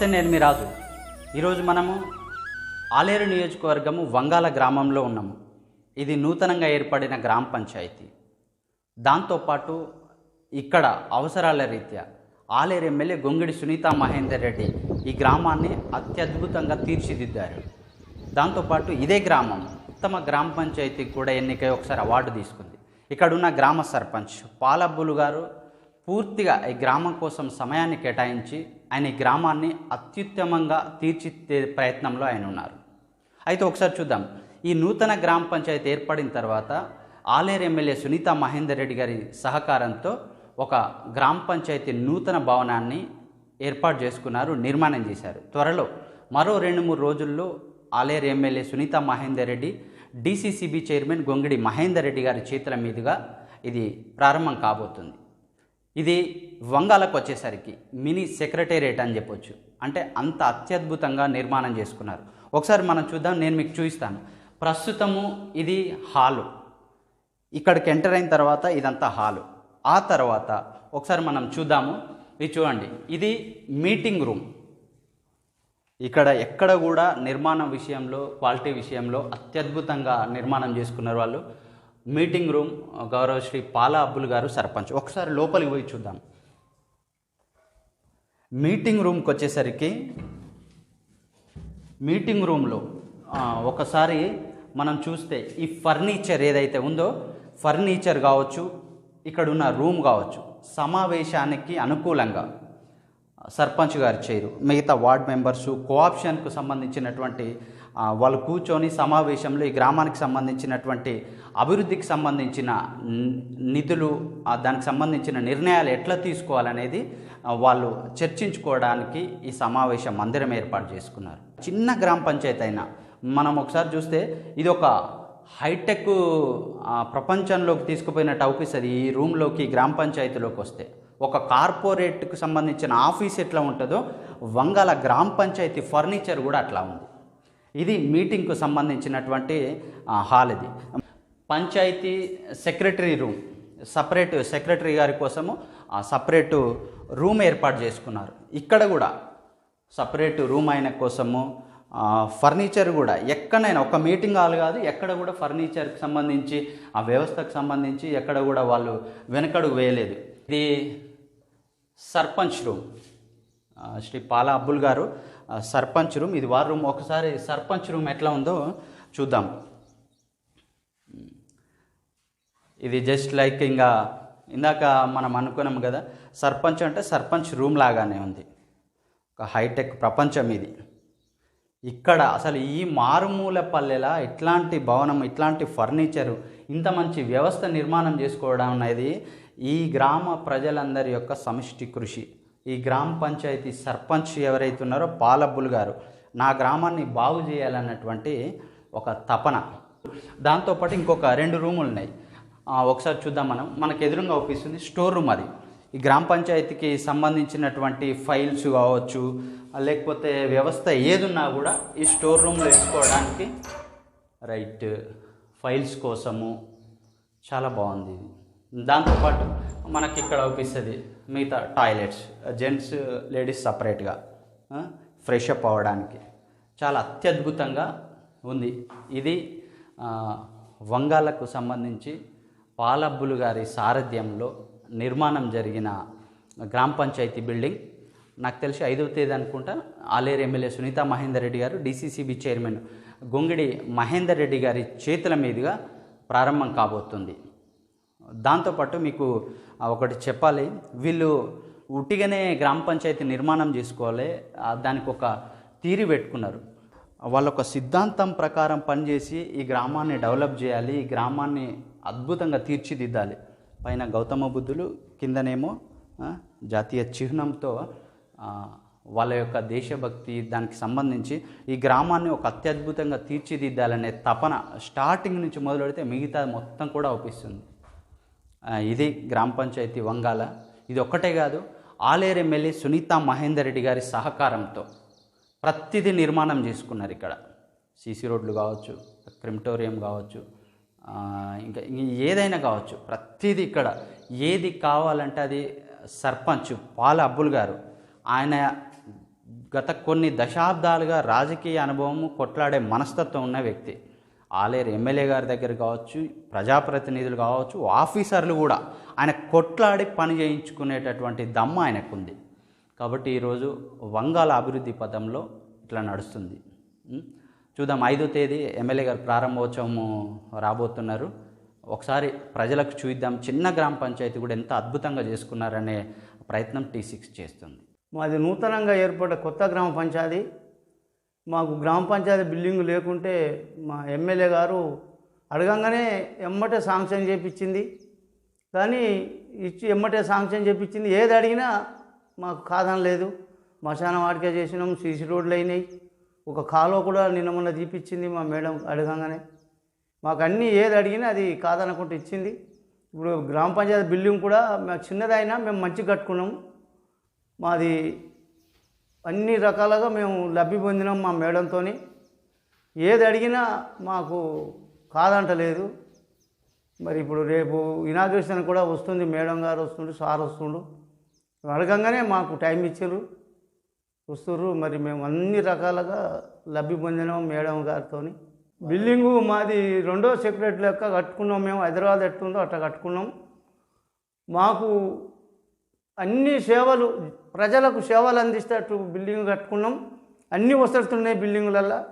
నమస్తే నేను మీ రాజు ఈరోజు మనము ఆలేరు నియోజకవర్గము వంగాల గ్రామంలో ఉన్నాము. ఇది నూతనంగా ఏర్పడిన గ్రామ పంచాయతీ. దాంతోపాటు ఇక్కడ అవసరాల రీత్యా ఆలేరు ఎమ్మెల్యే గొంగిడి సునీత మహేందర్ రెడ్డి ఈ గ్రామాన్ని అత్యద్భుతంగా తీర్చిదిద్దారు. దాంతోపాటు ఇదే గ్రామం ఉత్తమ గ్రామ పంచాయతీకి కూడా ఎన్నికై ఒకసారి అవార్డు తీసుకుంది. ఇక్కడ ఉన్న గ్రామ సర్పంచ్ పాలబ్బులు గారు పూర్తిగా ఈ గ్రామం కోసం సమయాన్ని కేటాయించి ఆయన ఈ గ్రామాన్ని అత్యుత్తమంగా తీర్చిదిద్దే ప్రయత్నంలో ఆయన ఉన్నారు. అయితే ఒకసారి చూద్దాం. ఈ నూతన గ్రామ పంచాయతీ ఏర్పడిన తర్వాత ఆలేరు ఎమ్మెల్యే సునీత మహేందర్ రెడ్డి గారి సహకారంతో ఒక గ్రామ పంచాయతీ నూతన భవనాన్ని ఏర్పాటు చేసుకున్నారు నిర్మాణం చేశారు. త్వరలో మరో రెండు మూడు రోజుల్లో Alair MLA Sunitha Mahender Reddy DCCB chairman Gongidi Mahender Reddy గారి చేతుల మీదుగా ఇది ప్రారంభం కాబోతుంది. ఇది వంగాలకు వచ్చేసరికి మినీ సెక్రటేరియట్ అని చెప్పొచ్చు. అంటే అంత అత్యద్భుతంగా నిర్మాణం చేసుకున్నారు. ఒకసారి మనం చూద్దాం నేను మీకు చూపిస్తాను. ప్రస్తుతము ఇది హాలు. ఇక్కడికి ఎంటర్ అయిన తర్వాత ఇదంతా హాలు. ఆ తర్వాత ఒకసారి మనం చూద్దాము. ఇది చూడండి ఇది మీటింగ్ రూమ్. ఇక్కడ ఎక్కడ కూడా నిర్మాణం విషయంలో క్వాలిటీ విషయంలో అత్యద్భుతంగా నిర్మాణం చేసుకున్నారు వాళ్ళు. మీటింగ్ రూమ్ గౌరవ శ్రీ పాల అబ్బుల్ గారు సర్పంచ్. ఒకసారి లోపలికి పోయి చూద్దాం. మీటింగ్ రూమ్కి వచ్చేసరికి మీటింగ్ రూమ్లో ఒకసారి మనం చూస్తే ఈ ఫర్నిచర్ ఏదైతే ఉందో ఫర్నిచర్ కావచ్చు ఇక్కడ ఉన్న రూమ్ కావచ్చు సమావేశానికి అనుకూలంగా సర్పంచ్ గారు చేయరు. మిగతా వార్డ్ మెంబర్స్ కోఆప్షన్కు సంబంధించినటువంటి వాళ్ళు కూర్చొని సమావేశంలో ఈ గ్రామానికి సంబంధించినటువంటి అభివృద్ధికి సంబంధించిన నిధులు దానికి సంబంధించిన నిర్ణయాలు ఎట్లా తీసుకోవాలనేది వాళ్ళు చర్చించుకోవడానికి ఈ సమావేశ మందిరం ఏర్పాటు చేసుకున్నారు. చిన్న గ్రామ పంచాయతీ అయినా మనం ఒకసారి చూస్తే ఇది ఒక హైటెక్ ప్రపంచంలోకి తీసుకుపోయినట్టు అవుపిస్తుంది ఈ రూమ్లోకి గ్రామ పంచాయతీలోకి వస్తే ఒక కార్పొరేట్కు సంబంధించిన ఆఫీస్ ఎట్లా ఉంటుందో వంగల గ్రామ పంచాయతీ ఫర్నిచర్ కూడా అట్లా ఉంది. ఇది మీటింగ్కు సంబంధించినటువంటి హాల్ ఇది. Panchayati secretary room separate secretary గారి కోసము ఆ సపరేటు రూమ్ ఏర్పాటు చేసుకున్నారు. ఇక్కడ కూడా సపరేట్ రూమ్ ఆయన కోసము ఫర్నిచర్ కూడా ఎక్కడైనా ఒక మీటింగ్ హాల్ కాదు ఎక్కడ కూడా ఫర్నిచర్కి సంబంధించి ఆ వ్యవస్థకు సంబంధించి ఎక్కడ కూడా వాళ్ళు వెనకడుగు వేయలేదు. ఇది సర్పంచ్ రూమ్. శ్రీ పాల అబ్బుల్ గారు సర్పంచ్ రూమ్. ఇది వార్ రూమ్. ఒకసారి సర్పంచ్ రూమ్ ఎట్లా ఉందో చూద్దాం. ఇది జస్ట్ లైక్ ఇంకా ఇందాక మనం అనుకున్నాం కదా సర్పంచ్ అంటే సర్పంచ్ రూమ్ లాగానే ఉంది. ఒక హైటెక్ ప్రపంచం ఇది. ఇక్కడ అసలు ఈ మారుమూల పల్లెలా ఇట్లాంటి భవనం ఇట్లాంటి ఫర్నిచరు ఇంత మంచి వ్యవస్థ నిర్మాణం చేసుకోవడం అనేది ఈ గ్రామ ప్రజలందరి యొక్క సమిష్టి కృషి. ఈ గ్రామ పంచాయతీ సర్పంచ్ ఎవరైతే ఉన్నారో పాలబ్బులు గారు నా గ్రామాన్ని బాగు చేయాలన్నటువంటి ఒక తపన. దాంతోపాటు ఇంకొక రెండు రూములు ఉన్నాయి. ఒకసారి చూద్దాం మనం. మనకు ఎదురుగా అవుపిస్తుంది స్టోర్ రూమ్ అది. ఈ గ్రామ పంచాయతీకి సంబంధించినటువంటి ఫైల్స్ కావచ్చు లేకపోతే వ్యవస్థ ఏదున్నా కూడా ఈ స్టోర్ రూమ్లో వేసుకోవడానికి రైట్. ఫైల్స్ కోసము చాలా బాగుంది ఇది. దాంతోపాటు మనకి ఇక్కడ అవుపిస్తుంది మిగతా టాయిలెట్స్. జెంట్స్ లేడీస్ సపరేట్గా ఫ్రెష్ అప్ అవ్వడానికి. చాలా అత్యద్భుతంగా ఉంది. ఇది వంగాలకు సంబంధించి పాలబ్బులు గారి సారథ్యంలో నిర్మాణం జరిగిన గ్రామ పంచాయతీ బిల్డింగ్. నాకు తెలిసి ఐదవ తేదీ అనుకుంటా Alair MLA Sunitha Mahender Reddy garu DCCB chairman Gongidi Mahender Reddy గారి చేతుల మీదుగా ప్రారంభం కాబోతుంది. దాంతోపాటు మీకు ఒకటి చెప్పాలి. వీళ్ళు ఉట్టిగానే గ్రామ పంచాయతీ నిర్మాణం చేసుకోవాలి. దానికి ఒక తీరి పెట్టుకున్నారు. వాళ్ళ ఒక సిద్ధాంతం ప్రకారం పనిచేసి ఈ గ్రామాన్ని డెవలప్ చేయాలి. ఈ గ్రామాన్ని అద్భుతంగా తీర్చిదిద్దాలి. పైన గౌతమ బుద్ధులు కిందనేమో జాతీయ చిహ్నంతో వాళ్ళ యొక్క దేశభక్తి దానికి సంబంధించి ఈ గ్రామాన్ని ఒక అత్యద్భుతంగా తీర్చిదిద్దాలనే తపన స్టార్టింగ్ నుంచి మొదలు పెడితే మిగతా మొత్తం కూడా ఒప్పిస్తుంది. ఇది గ్రామ పంచాయతీ వంగాల. ఇది ఒక్కటే కాదు ఆలేరు ఎమ్మెల్యే సునీత మహేందర్ రెడ్డి గారి సహకారంతో ప్రతిదీ నిర్మాణం చేసుకున్నారు ఇక్కడ. సీసీ రోడ్లు కావచ్చు క్రిమిటోరియం కావచ్చు ఇంకా ఏదైనా కావచ్చు ప్రతిదీ ఇక్కడ. ఏది కావాలంటే అది సర్పంచ్ పాల అబ్బుల్ గారు. ఆయన గత కొన్ని దశాబ్దాలుగా రాజకీయ అనుభవము కొట్లాడే మనస్తత్వం ఉన్న వ్యక్తి. ఆలేరు ఎమ్మెల్యే గారి దగ్గర కావచ్చు ప్రజాప్రతినిధులు కావచ్చు ఆఫీసర్లు కూడా ఆయన కొట్లాడి పని చేయించుకునేటటువంటి దమ్మ ఆయనకుంది. కాబట్టి ఈరోజు వంగాల అభివృద్ధి పథంలో ఇట్లా నడుస్తుంది. చూద్దాం ఐదో తేదీ ఎమ్మెల్యే గారు ప్రారంభోత్సవము రాబోతున్నారు. ఒకసారి ప్రజలకు చూద్దాం చిన్న గ్రామ పంచాయతీ కూడా ఎంత అద్భుతంగా చేసుకున్నారనే ప్రయత్నం టీ సిక్స్ చేస్తుంది. అది నూతనంగా ఏర్పడ్డ కొత్త గ్రామ పంచాయతీ. మాకు గ్రామ పంచాయతీ బిల్డింగ్ లేకుంటే మా ఎమ్మెల్యే గారు అడగంగానే ఎమ్మటే శాంక్షన్ చేపించింది. కానీ ఇచ్చి ఎమ్మటే శాంక్షన్ చేపించింది. ఏది అడిగినా మాకు కాదని లేదు. మశాన వాడికే చేసినాం సీసీ రోడ్లు అయినాయి. ఒక కాలువ కూడా నిన్న మొన్న తీపిచ్చింది మా మేడం అడగంగానే. మాకు అన్నీ ఏది అడిగినా అది కాదనుకుంటూ ఇచ్చింది. ఇప్పుడు గ్రామ పంచాయతీ బిల్డింగ్ కూడా మేము చిన్నదైనా మేము మంచిగా కట్టుకున్నాము మాది అన్ని రకాలుగా మేము లబ్ధి పొందినాం మా మేడంతో ఏది అడిగినా మాకు కాదంటలేదు. మరి ఇప్పుడు రేపు ఇనాగ్రేషన్ కూడా వస్తుంది మేడం గారు వస్తుండు సార్ వస్తుండు. అడగంగానే మాకు టైం ఇచ్చారు వస్తుర్రు మరి మేము అన్ని రకాలుగా లబ్ధి పొందినాం మేడం గారితో బిల్డింగు మాది రెండో సెక్రటరీ లెక్క కట్టుకున్నాం మేము. హైదరాబాద్ ఎట్టుందో అట్లా కట్టుకున్నాం. మాకు అన్ని సేవలు ప్రజలకు సేవలు అందిస్తేట్టు బిల్డింగ్ కట్టుకున్నాం. అన్నీ వస్తున్నాయి బిల్డింగులల్లో.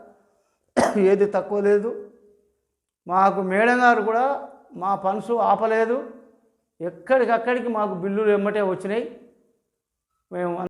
ఏది తక్కువ లేదు. మాకు మేడం గారు కూడా మా ఫండ్స్ ఆపలేదు. ఎక్కడికక్కడికి మాకు బిల్లులు ఎమ్మటే వచ్చినాయి. మేము